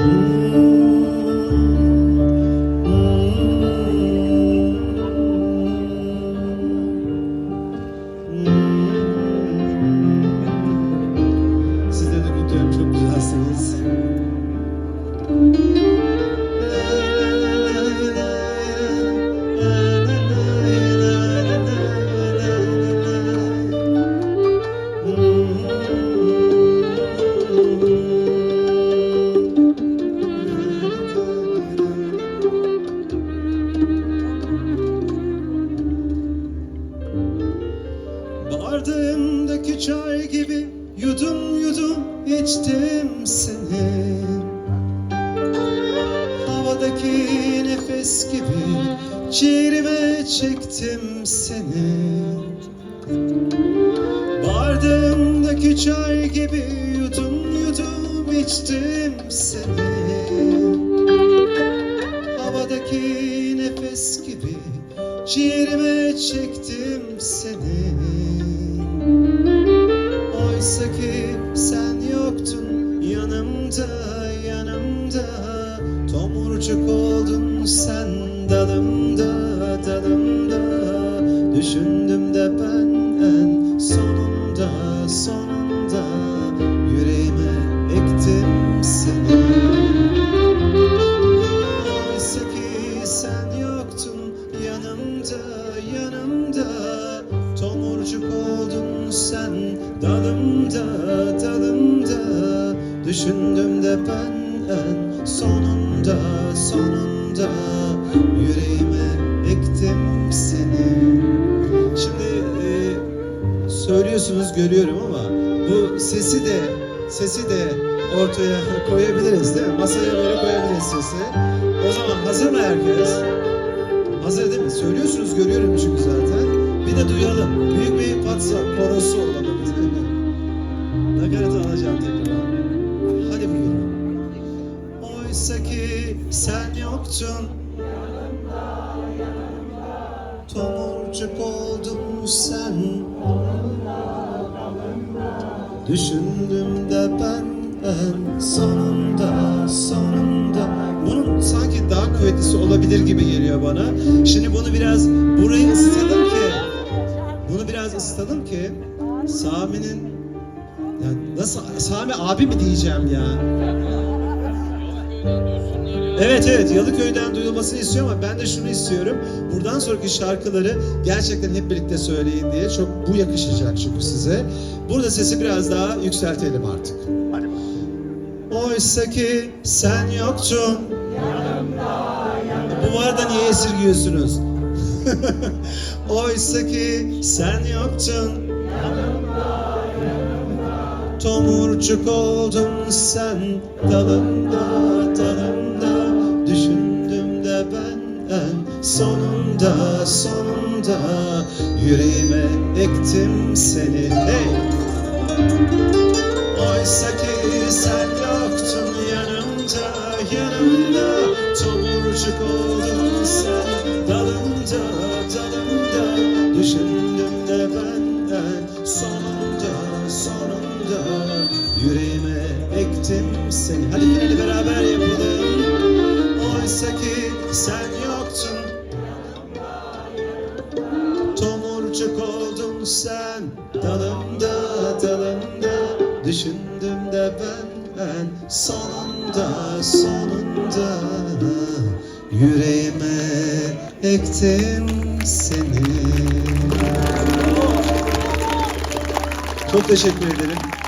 Mm. Gibi yudum yudum içtim seni. Havadaki nefes gibi ciğerime çektim seni. Bardağımdaki çay gibi yudum yudum içtim seni. Havadaki nefes gibi ciğerime çektim seni Oysa ki sen yoktun yanımda yanımda. Tomurcuk oldun sen dalımda dalımda. Düşündüm de ben en sonunda sonunda Tomurcuk oldun sen dalımda dalımda Düşündüm de ben en sonunda sonunda Yüreğime ektim seni Şimdi e, söylüyorsunuz görüyorum ama bu sesi de sesi de ortaya koyabiliriz değil mi? Masaya böyle koyabiliriz sesi. O zaman hazır mı herkes? Hazır değil mi? Söylüyorsunuz görüyorum çünkü zaten. Bir de duyalım. Büyük bir patsa korosu olalım. Nakaratı alacağım tekrar. Hadi buyurun. Oysa ki sen yoktun. Tomurcuk oldun sen. Düşündüm de ben en sonunda sonunda bunun sanki daha kuvvetlisi olabilir gibi geliyor bana. Şimdi bunu biraz burayı ısıtalım biraz ısıtalım ki Sami'nin ya nasıl Sami abi mi diyeceğim ya? Evet evet Yalıköy'den duyulmasını istiyor ama ben de şunu istiyorum. Buradan sonraki şarkıları gerçekten hep birlikte söyleyin diye. Çok bu yakışacak çünkü size. Burada sesi biraz daha yükseltelim artık. Oysa ki sen yoktun. Bu var da niye esirgiyorsunuz? Oysa ki sen yoktun. Tomurcuk oldun sen. Dalımda dalımda Düşündüm de ben en sonunda sonunda Yüreğime ektim seni. Hey! Oysa ki sen yoktun yanımda yanımda Tomurcuk oldun dalımda dalımda Düşündüm de benden. Sonunda sonunda Yüreğime ektim seni. Hadi finali beraber yapalım. Oysa ki sen yoktun. Tomurcuk oldun sen. Dalımda dalımda Düşündüm de ben en sonunda sonunda Yüreğime ektim seni Çok teşekkür ederim.